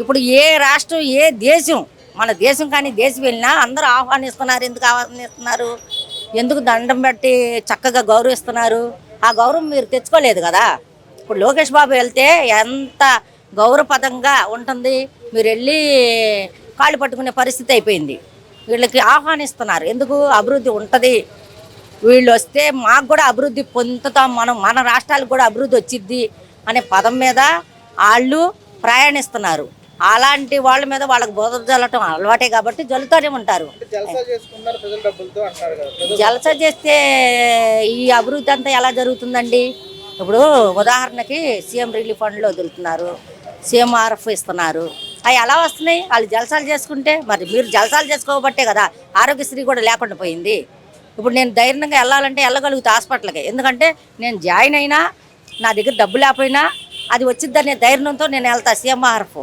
ఇప్పుడు ఏ రాష్ట్రం ఏ దేశం మన దేశం కానీ దేశం వెళ్ళినా అందరూ ఆహ్వానిస్తున్నారు. ఎందుకు ఆహ్వానిస్తున్నారు? ఎందుకు దండం పెట్టి చక్కగా గౌరవిస్తున్నారు? ఆ గౌరవం మీరు తెచ్చుకోలేదు కదా. ఇప్పుడు లోకేష్ బాబు వెళ్తే ఎంత గౌరవపదంగా ఉంటుంది. మీరు వెళ్ళి కాళ్ళు పట్టుకునే పరిస్థితి అయిపోయింది. వీళ్ళకి ఆహ్వానిస్తున్నారు. ఎందుకు? అభివృద్ధి ఉంటుంది. వీళ్ళు వస్తే మాకు కూడా అభివృద్ధి పొందుతాం. మనం మన రాష్ట్రాలకు కూడా అభివృద్ధి వచ్చిద్ది అనే పదం మీద వాళ్ళు ప్రయాణిస్తున్నారు. అలాంటి వాళ్ళ మీద వాళ్ళకి బోధ జల్లటం అలవాటే కాబట్టి జల్లుతూనే ఉంటారు. జలసా చేస్తే ఈ అభివృద్ధి అంతా ఎలా జరుగుతుందండి? ఇప్పుడు ఉదాహరణకి సీఎం రిలీఫ్ ఫండ్లో వదులుతున్నారు సీఎంఆర్ఎఫ్ ఇస్తున్నారు. అవి ఎలా వస్తున్నాయి? వాళ్ళు జలసాలు చేసుకుంటే మరి మీరు జలసాలు చేసుకోబట్టే కదా ఆరోగ్యశ్రీ కూడా లేకుండా పోయింది. ఇప్పుడు నేను ధైర్యంగా వెళ్ళాలంటే వెళ్ళగలుగుతా హాస్పిటల్కి. ఎందుకంటే నేను జాయిన్ అయినా నా దగ్గర డబ్బు లేకపోయినా అది వచ్చిద్దనే ధైర్యంతో నేను వెళ్తా సీఎంఆర్ఎఫ్